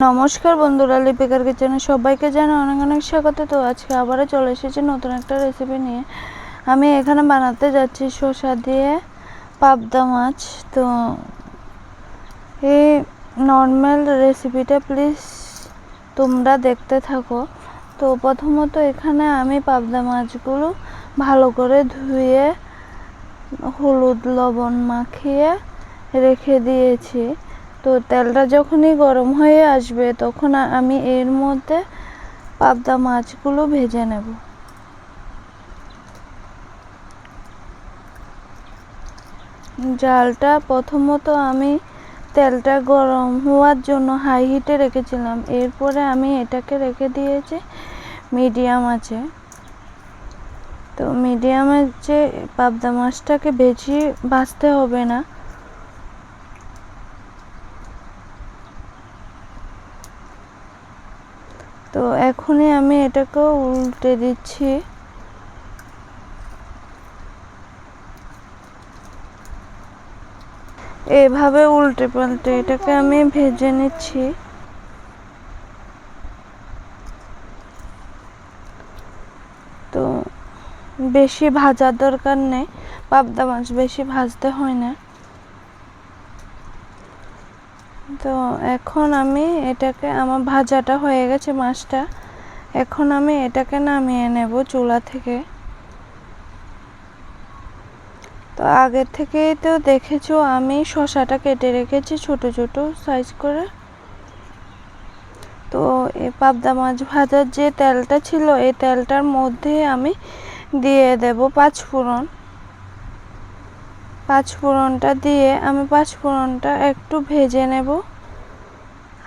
নমস্কার বন্ধুরা, লিপিকার কিচেনে সবাইকে জানাই অনেক অনেক স্বাগত। তো আজকে আবারও চলে এসেছি নতুন একটা রেসিপি নিয়ে। আমি এখানে বানাতে যাচ্ছি শসা দিয়ে পাবদা মাছ। তো এই নর্মাল রেসিপিটা প্লিজ তোমরা দেখতে থাকো। তো প্রথমত এখানে আমি পাবদা মাছগুলো ভালো করে ধুয়ে হলুদ লবণ মাখিয়ে রেখে দিয়েছি। তো তেলটা যখনই গরম হয়ে আসবে তখন আমি এর মধ্যে পাবদা মাছগুলো ভেজে নেব। জালটা প্রথমত আমি তেলটা গরম হওয়ার জন্য হাই হিটে রেখেছিলাম। এরপরে আমি এটাকে রেখে দিয়েছি মিডিয়াম আছে তো মিডিয়ামের আছে পাবদা মাছটাকে বেশি ভাজতে হবে না। তো এখনই আমি এটাকে উল্টে দিচ্ছি। এভাবে উল্টে পাল্টে এটাকে আমি ভেজে নিচ্ছি। তো বেশি ভাজার দরকার নেই, পাবদা মাছ বেশি ভাজতে হয় না। তো এখন আমি এটাকে, আমার ভাজাটা হয়ে গেছে মাছটা। এখন আমি এটাকে নামিয়ে নেব চুলা থেকে। তো আগে থেকেই তো দেখেছ, আমি শশাটা কেটে রেখেছি ছোট ছোট সাইজ করে। তো এই পাবদা মাছ ভাজার যে তেলটা ছিল, এই তেলটার মধ্যে আমি দিয়ে দেব পাঁচ ফোড়ন। পাঁচ ফোড়নটা দিয়ে আমি পাঁচ ফোড়নটা একটু ভেজে নেব।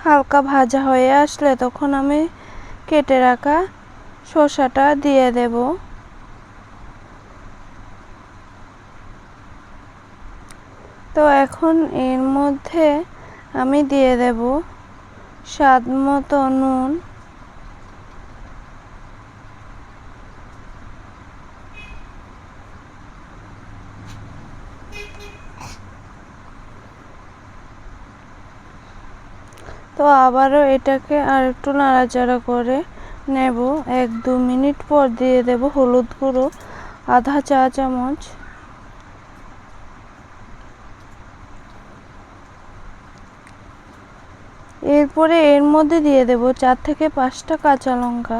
হালকা ভাজা হয়ে আসলে তখন আমি কেটে রাখা শসাটা দিয়ে দেব। তো এখন এর মধ্যে আমি দিয়ে দেব স্বাদ মতো নুন। তো আবারও এটাকে আর একটু নাড়াচাড়া করে নেব। এক দু মিনিট পর দিয়ে দেব হলুদ গুঁড়ো, আধা চা চামচ। এরপরে এর মধ্যে দিয়ে দেব চার থেকে পাঁচটা কাঁচা লঙ্কা।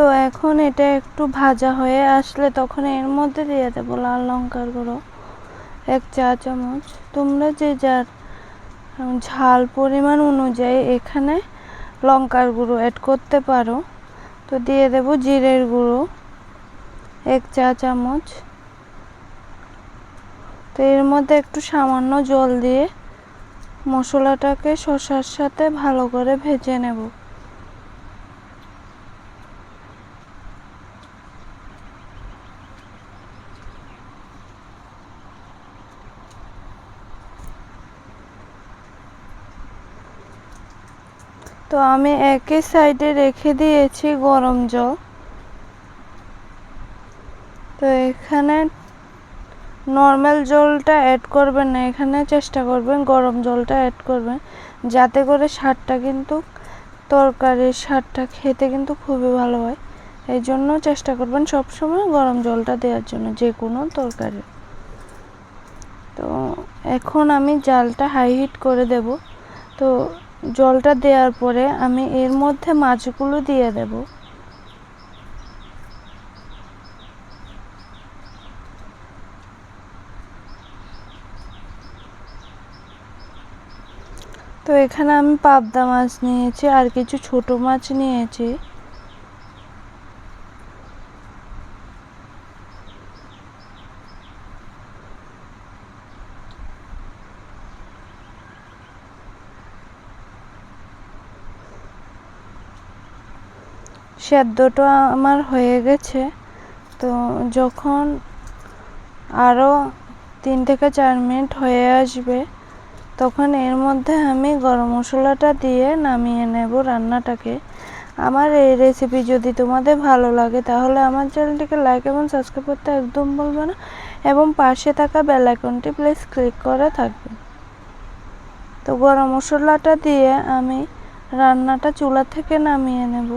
তো এখন এটা একটু ভাজা হয়ে আসলে তখন এর মধ্যে দিয়ে দেবো লাল লঙ্কার গুঁড়ো, এক চা চামচ। তোমরা যে যার ঝাল পরিমাণ অনুযায়ী এখানে লঙ্কার গুঁড়ো অ্যাড করতে পারো। তো দিয়ে দেব জিরের গুঁড়ো, এক চা চামচ। তো এর মধ্যে একটু সামান্য জল দিয়ে মশলাটাকে শসার সাথে ভালো করে ভেজে নেব। তো আমি একই সাইডে রেখে দিয়েছি গরম জল। তো এখানে নর্মাল জলটা অ্যাড করবেন না, এখানে চেষ্টা করবেন গরম জলটা অ্যাড করবেন। যাতে করে স্বাদটা কিন্তু, তরকারির স্বাদটা খেতে কিন্তু খুবই ভালো হয়। এই জন্য চেষ্টা করবেন সবসময় গরম জলটা দেওয়ার জন্য, যে কোনো তরকারি। তো এখন আমি জালটা হাই হিট করে দেব। তো জলটা দেওয়ার পরে আমি এর মধ্যে মাছগুলো দিয়ে দেব। তো এখানে আমি পাবদা মাছ নিয়েছি আর কিছু ছোট মাছ নিয়েছি। সেদ্ধটা আমার হয়ে গেছে। তো যখন আরও তিন থেকে চার মিনিট হয়ে আসবে, তখন এর মধ্যে আমি গরম মশলাটা দিয়ে নামিয়ে নেব রান্নাটাকে। আমার এই রেসিপি যদি তোমাদের ভালো লাগে, তাহলে আমার চ্যানেলটিকে লাইক এবং সাবস্ক্রাইব করতে একদম বলবে না এবং পাশে থাকা বেল আইকনটি প্লিজ ক্লিক করে থাকবে। তো গরম মশলাটা দিয়ে আমি রান্নাটা চুলা থেকে নামিয়ে নেব।